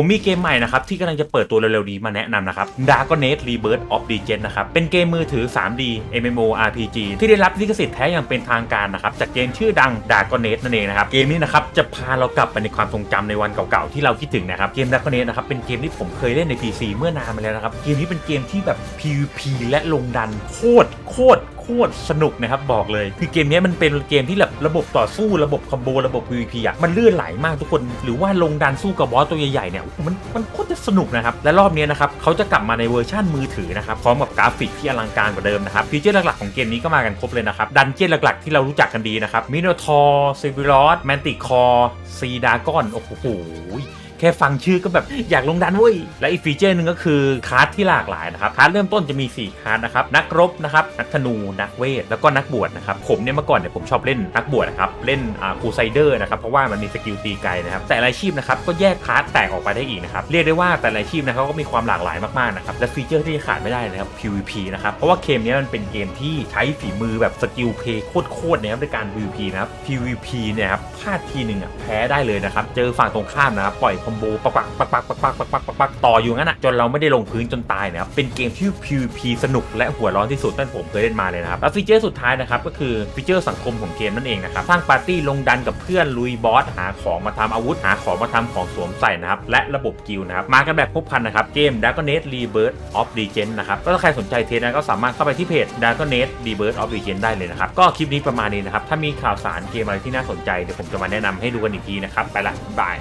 ผมมีเกมใหม่นะครับที่กำลังจะเปิดตัวเร็วๆนี้มาแนะนำนะครับ Dragon Age Rebirth of Legend นะครับ เป็นเกมมือถือ 3D MMORPG ที่ได้รับลิขสิทธิ์แท้อย่างเป็นทางการนะครับ จากเกมชื่อดัง Dragon Age นั่นเองนะครับ เกมนี้นะครับจะพาเรากลับไปในความทรงจำในวันเก่าๆที่เราคิดถึงนะครับ เกม Dragon Age นะครับเป็นเกมที่ผมเคยเล่นใน PC เมื่อนานมาแล้วนะครับ เกมนี้เป็นเกมที่แบบ PVP และลงดันโคตรโคตร คตรสนุกนะครับบอกเลย คือเกมนี้มันเป็นเกมที่แบบระบบต่อสู้ระบบคอมโบระบบ PVP อะมันเลื่อนไหลมากทุกคน หรือว่าลงดันสู้กับบอสตัวใหญ่ๆเนี่ยมันมันโคตรจะสนุกนะครับ และรอบนี้นะครับเขาจะกลับมาในเวอร์ชั่นมือถือนะครับพร้อมกับกราฟิกที่อลังการกว่าเดิมนะครับฟีเจอร์หลักๆของเกมนี้ก็มากันครบเลยนะครับดันเจี้ยนหลักๆที่เรารู้จักกันดีนะครับมิโนทอร์ซิวิลอสแมนติคอร์ซีดากอนโอ้โห แค่ฟังชื่อก็แบบอยากลงดันเว้ย และอีกฟีเจอร์หนึ่งก็คือคาร์ดที่หลากหลายนะครับคาร์ดเริ่มต้นจะมี 4คาร์ดนะครับ นักรบนะครับ นักธนู นักเวท แล้วก็นักบวชนะครับ ผมเนี่ยเมื่อก่อนเนี่ยผมชอบเล่นนักบวชนะครับ เล่นอ่าครูไซเดอร์นะครับ เพราะว่ามันมีสกิลตีไกลนะครับ แต่อาชีพนะครับก็แยกคาร์ดแตกออกไปได้อีกนะครับ เรียกได้ว่าแต่ละอาชีพนะครับก็มีความหลากหลายมากๆนะครับ และฟีเจอร์ที่ขาดไม่ได้นะครับ PVP นะครับ เพราะว่าเกมนี้มันเป็นเกมที่ใช้ฝีมือแบบสกิลเพย์โคตรๆนะครับในการ PVP นะครับ PVP เนี่ยครับพลาดทีหนึ่งอะแพ้ได้เลยนะครับเจอฝั่งตรงข้ามนะครับปล่อยอมโบปักปักปักปักปักปักปักปักปักปักต่ออยู่งั้นอะจนเราไม่ได้ลงพื้นจนตายนะครับเป็นเกมที่ PVP สนุกและหัวร้อนที่สุดตั้งผมเคยเล่นมาเลยนะครับแล้วฟีเจอร์สุดท้ายนะครับก็คือฟีเจอร์สังคมของเกมนั่นเองนะครับสร้างปาร์ตี้ลงดันกับเพื่อนลุยบอสหาของมาทำอาวุธหาของมาทำของสวมใส่นะครับและระบบกิลนะครับมากันแบบครบคันนะครับเกม Dragon Age Rebirth of Legend นะครับก็ถ้าใครสนใจเทสนะก็สามารถเข้าไปที่เพจ Dragon Age Rebirth of Legend ได้เลยนะครับก็คลิปนี้ประมาณนี้นะครับถ้ามีข่าวสารเกมอะไรที่น่าสนใจเดี๋ยวผมจะมาแนะนำให้ดูกันอีกทีนะครับไปละบาย